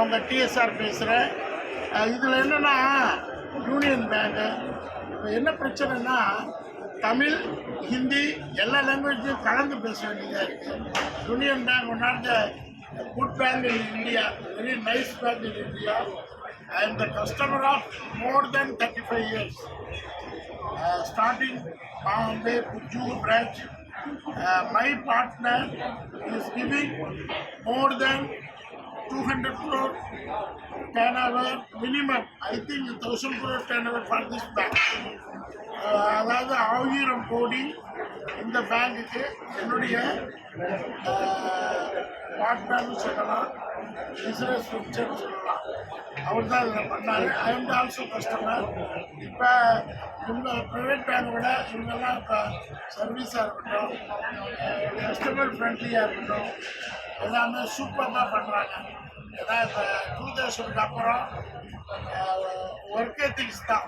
நான் உங்கள் டிஎஸ்ஆர் பேசுகிறேன் இதில் என்னென்னா யூனியன் பேங்க்கு இப்போ என்ன பிரச்சனைனா தமிழ் ஹிந்தி எல்லா லாங்குவேஜையும் கலந்து பேச வேண்டியதாக இருக்குது union bank one of the good bank in India very nice bank in India I the customer of more than thirty five years starting Bombay Pujur branch. Uh, my partner is giving more than 200 crore turnover minimum. I think 1000 crore turnover for this bank. Bank அதாவது ஆயிரம் கோடி இந்த பேங்குக்கு என்னுடைய uh, பார்ட்னர்னு சொல்லலாம் business venture சொல்லலாம் அவர் தான் இதில் பண்ணார் ஐ எம் ஆல்சோ கஸ்டமர் இப்போ இவங்க ப்ரைவேட் பேங்க் விட இவங்கெல்லாம் இப்போ சர்வீஸாக இருக்கட்டும் uh, கஸ்டமர் ஃப்ரெண்ட்லியாக இருக்கட்டும் எல்லாமே சூப்பராக பண்ணுறாங்க ஏன்னா இப்போ டூ தௌசண்ட் அப்புறம் ஒர்க் எத்திக்ஸ் தான்.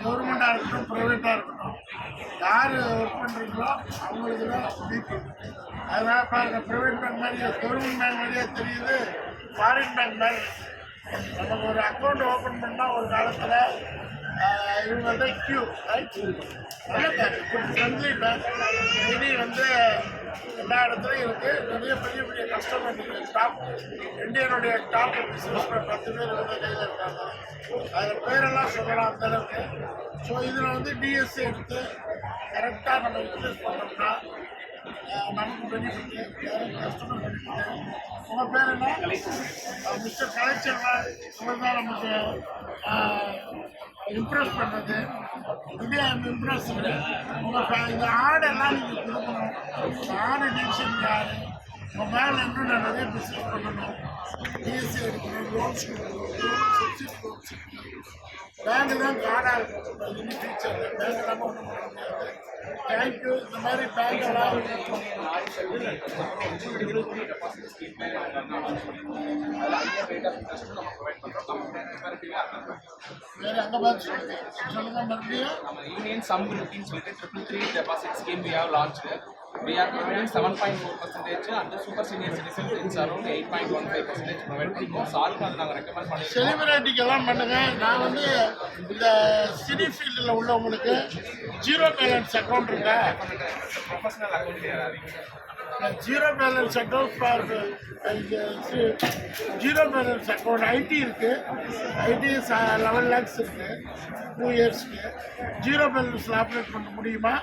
கவர்மெண்ட்டாக இருக்கட்டும் ப்ரைவேட்டாக இருக்கட்டும் யார் ஒர்க் பண்ணுறீங்களோ அவங்களுக்கு தான் பிபி அதனால் பாருங்க ப்ரைவேட் பேங்க் மாதிரியே கவர்மெண்ட் பேங்க் மாதிரியே தெரியுது. ஃபாரின் பேங்க் மாதிரி. நமக்கு ஒரு அக்கௌண்ட் ஓப்பன் பண்ணால் ஒரு காலத்தில் இவங்க வந்து கியூ ரைட் நல்ல பேங்க் ஃப்ரெண்ட்லி பேங்க் வந்து எல்லா இடத்துலையும் இருக்குது நிறைய பெரிய பெரிய கஸ்டமர் டாப் இந்தியனுடைய டாப் பிஸ்னஸ் பத்து பேர் வந்து கையில் இருக்காங்க. அதில் பேரெல்லாம் சொல்லலாம் அந்த அளவுக்கு. ஸோ இதில் வந்து டிஎஸ்சி எடுத்து கரெக்டாக நம்ம யூட்டிலைஸ் பண்ணோம்னா நமக்கு பெனிஃபிட் கஸ்டமர் பெனிஃபிட் உங்கள் பேர் என்ன மிஸ்டர் கலைச்செல்வன் இவர் தான் நமக்கு இம்ப்ரெஸ் பண்ணுறது இதே இம்ப்ரெஸ் உங்கள் இந்த ஆடெல்லாம் நீங்கள் கொடுக்கணும் ஆடு டிவிஷன் யார் இப்போ மேலே இன்னும் நான் நிறைய பிஸ்னஸ் பண்ணணும் டிஎஸ்சி எடுக்கணும் லோன்ஸ் கொடுக்கணும் சப்சிடி லோன்ஸ் பேங்க் தான் இருக்கும் இனி பேங்க் இல்லாமல் ஒன்றும் பண்ண முடியாது இந்த மாதிரி பேங்க் எல்லாம் வேறு அங்கே பார்த்து சொல்லுங்க மறுபடியும் யூனியன் சொல்லிட்டு triple three deposit scheme we have launch percentage அந்த சூப்பர் சீனியர் சிட்டிசன் இன்ஸ் around eight point one five percentage provide பண்ணிருக்கோம் சாருக்கு அது நாங்கள் ரெக்கமெண்ட் பண்ணிருக்கோம் செலிபிரிட்டிக்கெல்லாம் பண்ணுங்க. நான் வந்து இந்த சினி ஃபீல்டில் உள்ளவங்களுக்கு ஜீரோ பேலன்ஸ் அக்கௌண்ட் இருக்கா? Professional account zero balance account for zero balance account ID இருக்கு. ஐடி லெவன் லேக்ஸ் இருக்கு. டூ இயர்ஸ்க்கு ஜீரோ பேலன்ஸில் ஆப்ரேட் பண்ண முடியுமா?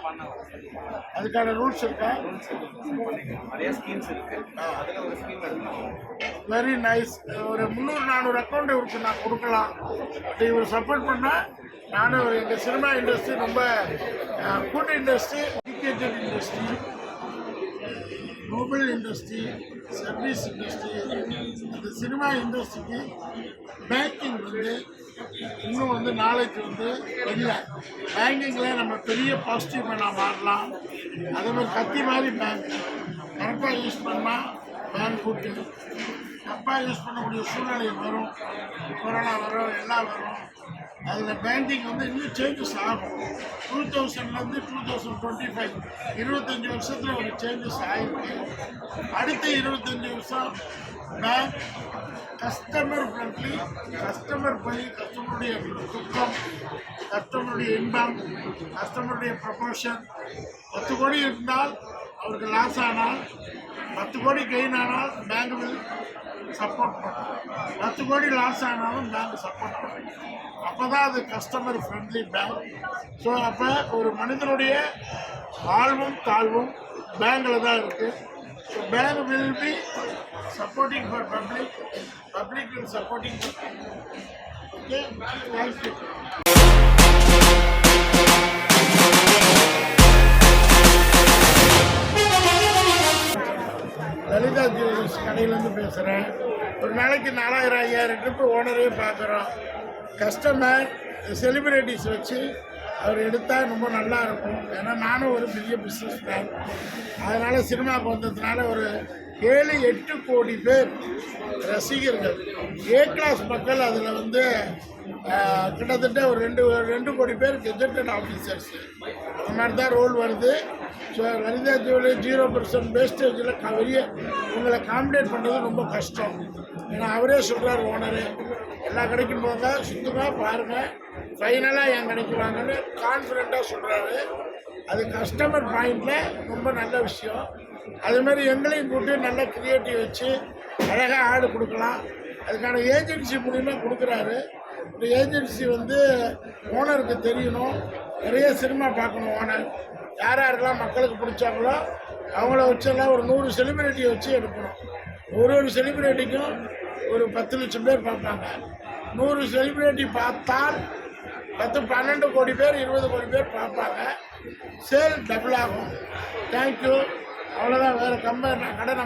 அதுக்கான ரூல்ஸ் இருக்கா? வெரி நைஸ் ஒரு முந்நூறு நானூறு அக்கௌண்ட் இவருக்கு நான் கொடுக்கலாம். பட் இவர் சப்போர்ட் பண்ணால் நானும் எங்கள் சினிமா இண்டஸ்ட்ரி ரொம்ப food industry industry mobile industry service industry அந்த சினிமா இண்டஸ்ட்ரிக்கு பேங்கிங் வந்து இன்னும் வந்து நாளைக்கு வந்து இல்லை. பேங்கிங்கில் நம்ம பெரிய பாசிட்டிவ் நான் மாறலாம். அதே மாதிரி கத்தி மாதிரி பேங்க் கரெக்டாக யூஸ் பண்ணால் பேங்க் கூட்டு. தப்பாக யூஸ் பண்ணக்கூடிய சூழ்நிலை வரும். கொரோனா வரும் எல்லாம் வரும். அதில் பேண்டிங் வந்து இன்னும் சேஞ்சஸ் ஆகும். டூ தௌசண்ட்லேருந்து டூ தௌசண்ட் டுவெண்ட்டி ஃபைவ் இருபத்தஞ்சி வருஷத்தில் ஒரு சேஞ்சஸ் ஆகிருக்கு அடுத்த இருபத்தஞ்சி வருஷம் பேங்க் கஸ்டமர் ஃப்ரெண்ட்லி கஸ்டமர் பணி கஸ்டமருடைய துக்கம் கஸ்டமருடைய இன்பம் கஸ்டமருடைய ப்ரொபோஷன் பத்து கோடி இருந்தால் அவருக்கு லாஸ் ஆனால் பத்து கோடி கெயின் ஆனால் பேங்க் வில் சப்போர்ட் பண்ணும் பத்து கோடி லாஸ் ஆனாலும் பேங்க் சப்போர்ட் பண்ணும் அப்போ தான் அது கஸ்டமர் ஃப்ரெண்ட்லி பேங்க் ஸோ அப்போ ஒரு மனிதனுடைய ஆழ்வும் தாழ்வும் பேங்கில் தான் இருக்குது so bank will be supporting for public public will supporting okay thank you jewellers கடையிலேருந்து பேசுகிறேன் ஒரு நாளைக்கு நாலாயிரம் ஐயாயிரம் ட்ரிப்பு ஓனரே பார்க்குறோம். கஸ்டமர் செலிப்ரிட்டிஸ் வச்சு அவர் எடுத்தால் ரொம்ப நல்லா இருக்கும். ஏன்னா நானும் ஒரு பெரிய பிஸ்னஸ் மேன் அதனால் சினிமாவுக்கு வந்ததுனால ஒரு ஏழு எட்டு கோடி பேர் ரசிகர்கள். ஏ கிளாஸ் மக்கள் அதில் வந்து கிட்டத்தட்ட ஒரு ரெண்டு ரெண்டு கோடி பேர் கெஜெட்டட் ஆஃபீஸர்ஸ் அந்த மாதிரி தான் ரோல் வருது. ஸோ லலிதா ஜீரோ பர்சன்ட் வேஸ்டேஜில் வெளியே உங்களை காம்படேட் பண்ணுறது ரொம்ப கஷ்டம். ஏன்னா அவரே சொல்கிறார் ஓனரு எல்லா கடைக்கும் போங்க சுத்தமாக பாருங்கள் ஃபைனலாக என் கடைக்கு வாங்கன்னு கான்ஃபிடெண்ட்டாக சொல்கிறாரு அது கஸ்டமர் பாயிண்டில் ரொம்ப நல்ல விஷயம். அது மாதிரி எங்களையும் கூப்பிட்டு நல்ல கிரியேட்டிவ் வச்சு அழகாக ஆடு கொடுக்கலாம். அதுக்கான ஏஜென்சி மூலிமா கொடுக்குறாரு. இந்த ஏஜென்சி வந்து ஓனருக்கு தெரியணும். நிறைய சினிமா பார்க்கணும். ஓனர் யார் யாரெல்லாம் மக்களுக்கு பிடிச்சாங்களோ அவங்கள வச்செல்லாம் ஒரு நூறு செலிபிரிட்டியை வச்சு எடுக்கணும். ஒரு ஒரு செலிபிரிட்டிக்கும் ஒரு பத்து லட்சம் பேர் பார்ப்பாங்க. நூறு செலிபிரிட்டி பார்த்தால் பத்து பன்னெண்டு கோடி பேர் இருபது கோடி பேர் பார்ப்பாங்க. சேல் டபுள் ஆகும். தேங்க்யூ அவ்வளோதான் வேறு கம்பெனி கடை நம்ப